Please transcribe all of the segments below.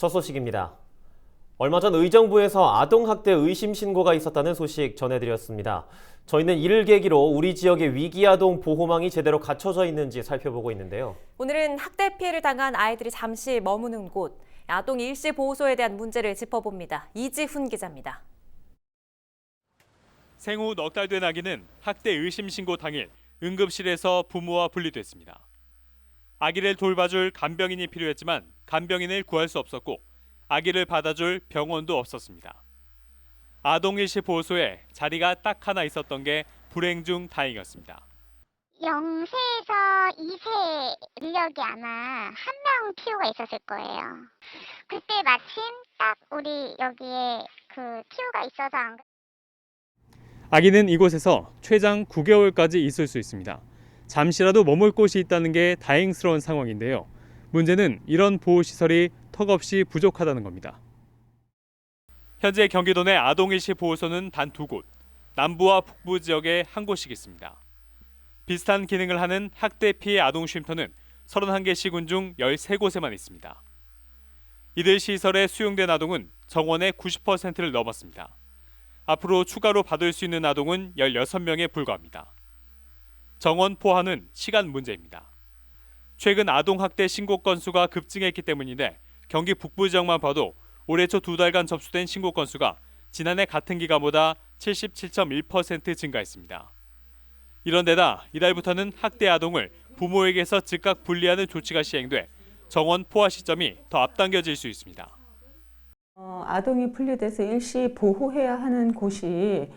첫 소식입니다. 얼마 전 의정부에서 아동학대 의심 신고가 있었다는 소식 전해드렸습니다. 저희는 이를 계기로 우리 지역의 위기아동 보호망이 제대로 갖춰져 있는지 살펴보고 있는데요. 오늘은 학대 피해를 당한 아이들이 잠시 머무는 곳, 아동 일시 보호소에 대한 문제를 짚어봅니다. 이지훈 기자입니다. 생후 넉 달 된 아기는 학대 의심 신고 당일 응급실에서 부모와 분리됐습니다. 아기를 돌봐줄 간병인이 필요했지만 간병인을 구할 수 없었고 아기를 받아줄 병원도 없었습니다. 아동일시 보호소에 자리가 딱 하나 있었던 게 불행 중 다행이었습니다. 0세에서 2세 인력이 아마 한 명 티오가 있었을 거예요. 그때 마침 딱 우리 여기에 그 티오가 있어서 안 아기는 이곳에서 최장 9개월까지 있을 수 있습니다. 잠시라도 머물 곳이 있다는 게 다행스러운 상황인데요. 문제는 이런 보호 시설이 턱없이 부족하다는 겁니다. 현재 경기도 내 아동일시 보호소는 단 두 곳, 남부와 북부 지역에 한 곳씩 있습니다. 비슷한 기능을 하는 학대 피해 아동 쉼터는 31개 시군 중 13곳에만 있습니다. 이들 시설에 수용된 아동은 정원의 90%를 넘었습니다. 앞으로 추가로 받을 수 있는 아동은 16명에 불과합니다. 정원 포화는 시간 문제입니다. 최근 아동 학대 신고 건수가 급증했기 때문인데 경기 북부 지역만 봐도 올해 초 두 달간 접수된 신고 건수가 지난해 같은 기간보다 77.1% 증가했습니다. 이런 데다 이달부터는 학대 아동을 부모에게서 즉각 분리하는 조치가 시행돼 정원 포화 시점이 더 앞당겨질 수 있습니다. 어, 아동이 분리돼서 일시 보호해야 하는 곳이 예,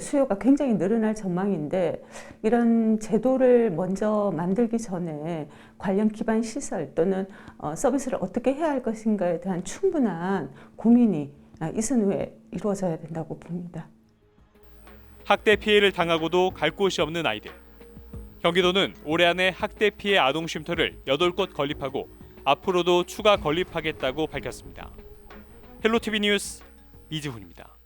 수요가 굉장히 늘어날 전망인데 이런 제도를 먼저 만들기 전에 관련 기반 시설 또는 어, 서비스를 어떻게 해야 할 것인가에 대한 충분한 고민이 아, 이선 후에 이루어져야 된다고 봅니다. 학대 피해를 당하고도 갈 곳이 없는 아이들. 경기도는 올해 안에 학대 피해 아동 쉼터를 8곳 건립하고 앞으로도 추가 건립하겠다고 밝혔습니다. 헬로티비 뉴스 이지훈입니다.